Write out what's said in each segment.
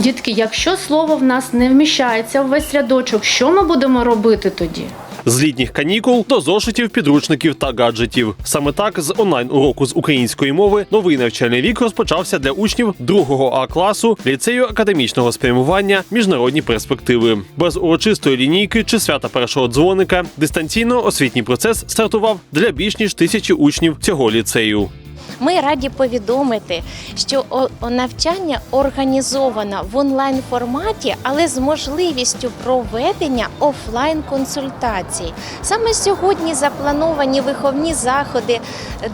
Дітки, якщо слово в нас не вміщається в весь рядочок, що ми будемо робити тоді? З літніх канікул до зошитів, підручників та гаджетів. Саме так з онлайн уроку з української мови новий навчальний рік розпочався для учнів 2 А класу ліцею академічного спрямування міжнародні перспективи. Без урочистої лінійки чи свята першого дзвоника дистанційно освітній процес стартував для більш ніж тисячі учнів цього ліцею. Ми раді повідомити, що навчання організовано в онлайн форматі, але з можливістю проведення офлайн консультацій. Саме сьогодні заплановані виховні заходи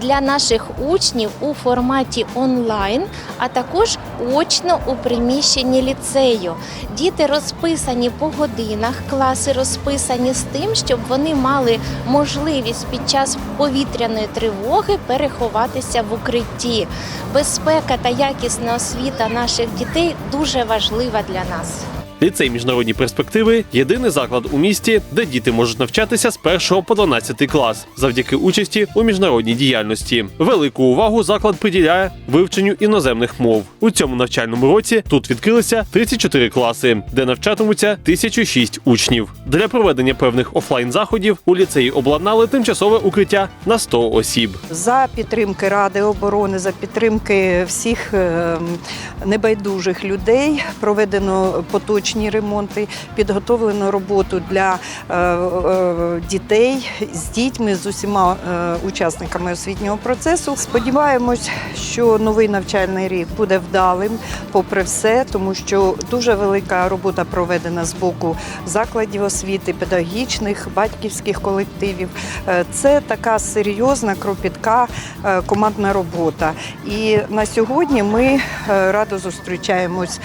для наших учнів у форматі онлайн, а також очно у приміщенні ліцею. Діти розписані по годинах, класи розписані з тим, щоб вони мали можливість під час повітряної тривоги переховатися в укритті. Безпека та якісна освіта наших дітей дуже важлива для нас. Ліцей міжнародні перспективи єдиний заклад у місті, де діти можуть навчатися з 1 по 12 клас завдяки участі у міжнародній діяльності. Велику увагу заклад приділяє вивченню іноземних мов. У цьому навчальному році тут відкрилися 34 класи, де навчатимуться 1006 учнів. Для проведення певних офлайн заходів у ліцеї обладнали тимчасове укриття на 100 осіб. за підтримки Ради оборони, за підтримки всіх е, небайдужих людей проведено поточні ремонти, підготовлено роботу для е, е, дітей з дітьми, з усіма е, учасниками освітнього процесу. Сподіваємось, що новий навчальний рік буде вдалим, попри все, тому що дуже велика робота проведена з боку закладів освіти, педагогічних, батьківських колективів. Це така серйозна, кропітка командна робота. І на сьогодні ми радо зустрічаємось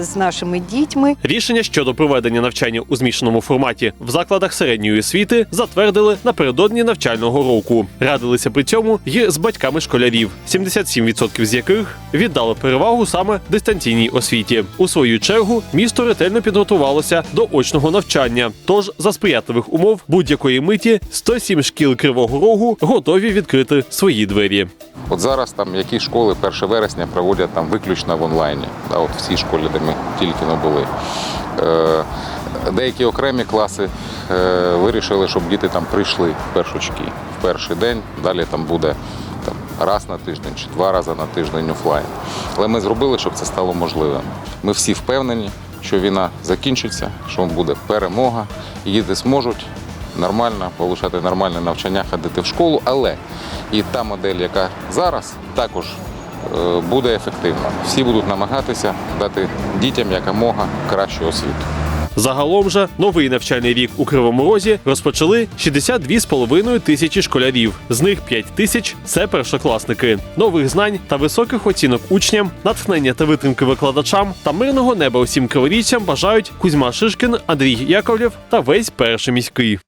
з нашими дітьми. Рішення щодо проведення навчання у змішаному форматі в закладах середньої освіти затвердили напередодні навчального року. Радилися при цьому й з батьками школярів, 77% з яких віддали перевагу саме дистанційній освіті. У свою чергу місто ретельно підготувалося до очного навчання. Тож за сприятливих умов будь-якої миті 107 шкіл Кривого Рогу готові відкрити свої двері. От зараз там які школи 1 вересня проводять там виключно в онлайні. Да, от в цій школі, де ми тільки не були. Е, деякі окремі класи е, вирішили, щоб діти там прийшли в першочки в перший день. Далі там буде там, раз на тиждень чи два рази на тиждень офлайн. Але ми зробили, щоб це стало можливим. Ми всі впевнені, що війна закінчиться, що буде перемога, і діти зможуть нормально отримати нормальне навчання, ходити в школу, але і та модель, яка зараз, також е, буде ефективна. Всі будуть намагатися дати дітям якомога кращу освіту. Загалом же новий навчальний рік у Кривому Розі розпочали 62,5 тисячі школярів. З них 5 тисяч це першокласники. Нових знань та високих оцінок учням, натхнення та витримки викладачам та мирного неба усім криворіжцям бажають Кузьма Шишкін, Андрій Яковлєв та весь перший міський.